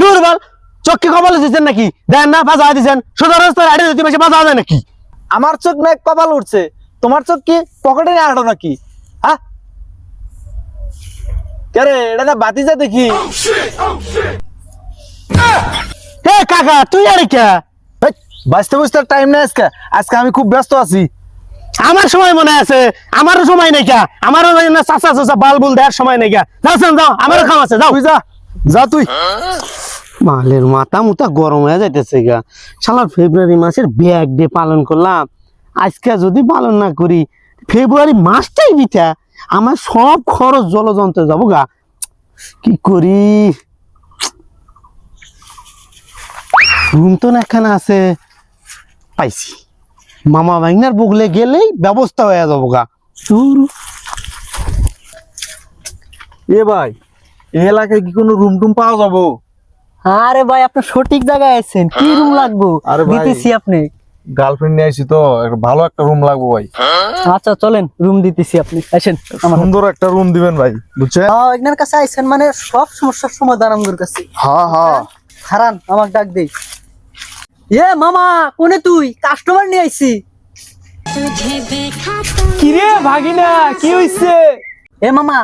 দুর্বল চোখকে কপালে দিচ্ছেন নাকি? দেন না বাজা দিচ্ছেন সোজা রাস্তায় আড়ে যদি বেশি বাজা যায় নাকি? আমার চোখ না কপাল উঠছে। তোমার চোখ কি পকেটে নিয়ে আটো নাকি? হ্যাঁ? এটা না বাতিজা দেখি। হে কাকা তুই আরে কে? বাঁচতে বুঝতে টাইম নেই আজকে। আজকে আমি খুব ব্যস্ত আছি। আমার সময় মনে আছে আমারও সময় নেই কা আমারও না চাচা চাচা বাল বুল দেওয়ার সময় নেই কা যাও যাও, আমারও খাম আছে যাও। যা যা তুই। মালের মাথা মুতা গরম হয়ে যাইতেছে গা শালার ফেব্রুয়ারি মাসের ব্যাগ ডে পালন করলাম। আজকে যদি পালন না করি ফেব্রুয়ারি মাসটাই বিটা আমার সব খরচ জলযন্ত্রে যাব গা। কি করি? রুম তো না এখানে আছে। পাইছি। মামা ভাইনার বগলে গেলেই ব্যবস্থা হয়ে যাব গা। এ ভাই এই এলাকায় কি কোনো রুম টুম পাওয়া যাব? আরে ভাই আপনি সঠিক জায়গায় আছেন। কি রুম লাগবো? আরে ভাই। দিতেছি আপনি। গার্লফ্রেন্ড নিয়ে আসি তো ভালো একটা রুম লাগবে ভাই। আচ্ছা চলেন রুম দিতেছি আপনি। আসেন আমার সুন্দর একটা রুম দিবেন ভাই বুঝছেন? হ্যাঁ এনার কাছে আইছেন মানে সব সমস্যার সমাধান আমাদের কাছে। হ্যাঁ হ্যাঁ হারান আমাকে ডাক দেই এ মামা কোনে তুই? কাস্টমার নিয়ে আইছি। কিরে ভাগিনা কি হইছে? এ মামা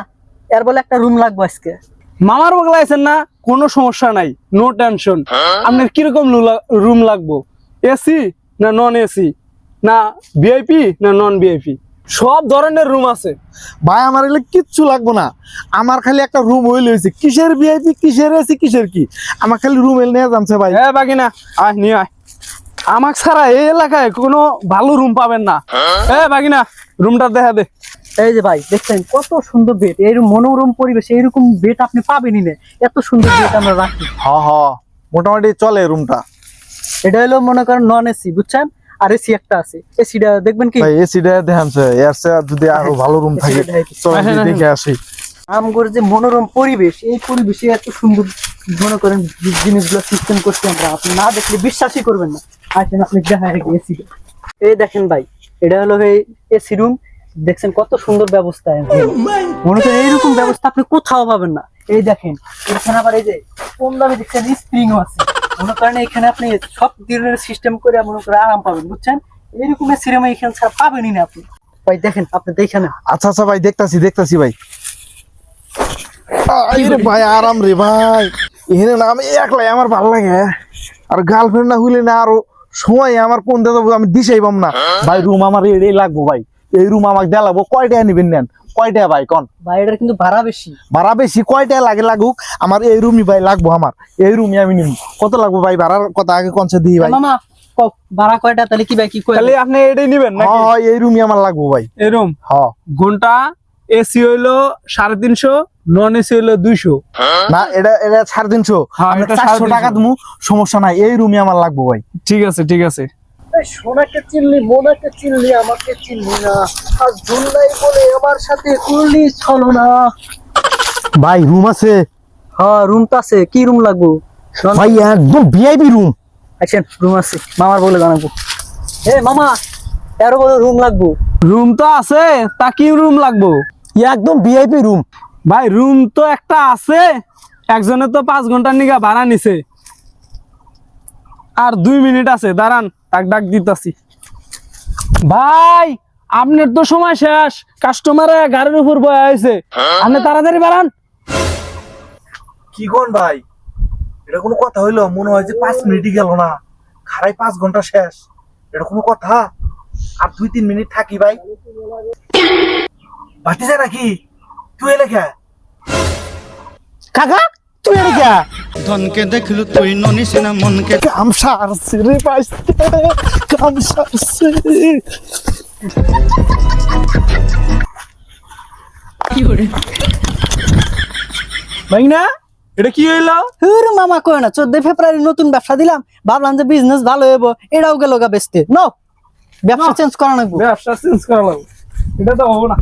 এর বলে একটা রুম লাগবে আজকে। মামার বগলা আছেন না? কোনো সমস্যা নাই নো টেনশন হ্যাঁ? আপনার কীরকম রুম লাগবো? এসি না নন এসি না ভিআইপি না নন ভিআইপি সব ধরনের রুম আছে। ভাই আমার এগুলো কিচ্ছু লাগবো না। আমার খালি একটা রুম হইলে হয়েছে কিসের ভিআইপি কিসের এসি কিসের কি? আমার খালি রুম এলে নিয়ে জানছে ভাই। হ্যাঁ বাকি না আয় নিয়ে আয়। আমাক ছাড়া এই এলাকায় কোনো ভালো রুম পাবেন না। হ্যাঁ? বাগিনা রুমটা দেখা দে। এই যে ভাই দেখছেন কত সুন্দর বেড এইরকম মনোরম পরিবেশ এইরকম বেড আপনি পাবেনই না। এত সুন্দর বেড আমরা রাখি। হ হ। মোটামুটি চলে রুমটা এটা হলো মনে করেন নন এসি বুঝছেন? আর এসি একটা আছে। এসিটা দেখবেন কি? ভাই এসিটা দেখানছে এর চেয়ে যদি আরও ভালো রুম থাকে চলো গিয়ে দেখে আসি। আমগর যে মনোরম পরিবেশ এই পরিবেশে এত সুন্দর মনে করেন জিনিসগুলো সিস্টেম করছি আমরা। আপনি না দেখলে বিশ্বাসই করবেন না। আসেন, আপনি এসি এই দেখেন ভাই, এটা হলো এই এসি রুম। দেখছেন কত সুন্দর ব্যবস্থা। মনে করেন এইরকম ব্যবস্থা আপনি কোথাও পাবেন না। এই দেখেন, এখানে আবার এই যে কম দামে দেখছেন স্প্রিংও আছে। মনে করেন এখানে আপনি সব ধরনের সিস্টেম করে মনে করে আরাম পাবেন, বুঝছেন? এইরকম এসি রুম এখানে ছাড়া পাবেনই না আপনি। ভাই, দেখেন, আপনি দেখেন আচ্ছা আচ্ছা ভাই, দেখতাছি দেখতাছি, ভাই। আরে ভাই, আরাম রে ভাই। এখানে না আমি একলাই আমার ভালো লাগে আর গার্লফ্রেন্ড না হইলে না আরও সময় আমার কোন দেবো আমি দিশাই পাম না। ভাই রুম আমার এই লাগবো ভাই। এই রুম আমাকে দেলাবো। কয়টা নিবেন নেন? কয়টা ভাই কন? ভাই এটার কিন্তু ভাড়া বেশি। ভাড়া বেশি কয়টা লাগে লাগুক? আমার এই রুমই ভাই লাগবো আমার। এই রুমই আমি নিব কত লাগবো ভাই ভাড়ার কথা আগে কনসে দিই ভাই? মামা ক- ভাড়া কয়টা? তাহলে কি ভাই কি কয় তাহলে আপনি এটাই নিবেন নাকি? হ্যাঁ হ্যাঁ, এই রুমই আমার লাগবো ভাই। এই রুম হ্যাঁ ঘণ্টা এসি হইল সাড়ে তিনশো নন এসি হইল দুইশো। না এটা এটা সাড়ে তিনশো। হ্যাঁ, চারশো টাকা দেবো সমস্যা নাই। এই রুমই আমার লাগবো ভাই। ঠিক আছে ঠিক আছে। সোনাকে চিনলি মোনাকে চিনলি আমাকে চিনলি না। আজ ধুলাই বলে আমার সাথে করলি চলো না। ভাই রুম আছে। হ্যাঁ রুম তো আছে। কি রুম লাগবো? ভাই একদম ভিআইপি রুম। আচ্ছা রুম আছে। মামার বলে জানাব। এ মামা তেরো বলে রুম লাগবো। রুম তো আছে তা কি রুম লাগবো। একদম ভিআইপি রুম ভাই রুম তো একটা আছে একজনে তো পাঁচ ঘণ্টার নিগা ভাড়া নিছে। আর দুই মিনিট আছে দাঁড়ান তাক ডাক দিতাছি। ভাই আপনার তো সময় শেষ। কাস্টমারে গাড়ির উপর বয়ে আছে আপনি তাড়াতাড়ি বাড়ান। কি কোন ভাই? এটা কোনো কথা হইল? মনে হয় যে পাঁচ মিনিটই গেল না। খারাই পাঁচ ঘণ্টা শেষ। এটা কোনো কথা? আর দুই তিন মিনিট থাকি ভাই। যায় নাকি? তুই এলে খা কাকা তুই কে? ধনকে দেখলু তুই মনকে। কাম সারছে রে পাইছে কাম সারছে ভাই না এটা কি হইল? হুর মামা কয় না চোদ্দ ফেব্রুয়ারি নতুন ব্যবসা দিলাম ভাবলাম যে বিজনেস ভালো হইব এটাও গেল গা বেচতে। নো ব্যবসা চেঞ্জ করা লাগবো। ব্যবসা চেঞ্জ করা লাগবে এটা তো হব না।